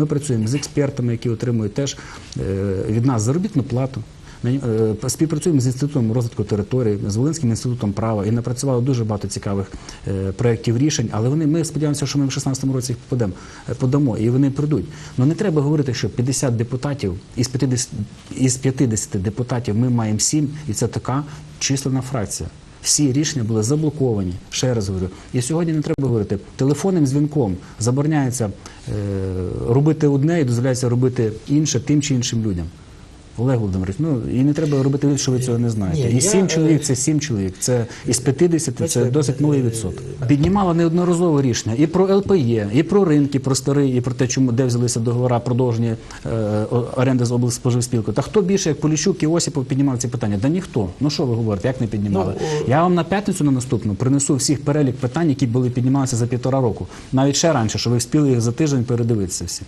Ми працюємо з експертами, які отримують теж е, від нас заробітну плату. Е, Співпрацюємо з інститутом розвитку території, з Волинським інститутом права і напрацювали дуже багато цікавих е, проєктів рішень. Але вони ми сподіваємося, що ми в 2016 році їх подамо, подамо і вони прийдуть. Ну не треба говорити, що 50 депутатів із 50, із 50 депутатів ми маємо 7, і це така числена фракція. Всі рішення були заблоковані. Ще раз говорю. І сьогодні не треба говорити телефонним дзвінком забороняється е, робити одне і дозволяється робити інше тим чи іншим людям. Олег Володимирович, ну і не треба робити вид, що ви цього не знаєте. Ні, і сім е, чоловік це сім чоловік. Це із 50 це досить малий е, відсоток. Піднімала неодноразово рішення і про ЛПЄ, і про ринки, про старий, і про те, чому де взялися договора продовження е, оренди з облспоживспілкою. Та хто більше, як Поліщук і Осіпов, піднімав ці питання? Да ніхто. Ну що ви говорите, як не піднімали? Ну, Я вам на п'ятницю на наступну принесу всіх перелік питань, які були піднімалися за півтора року. Навіть ще раніше, щоб ви встигли їх за тиждень передивитися всі.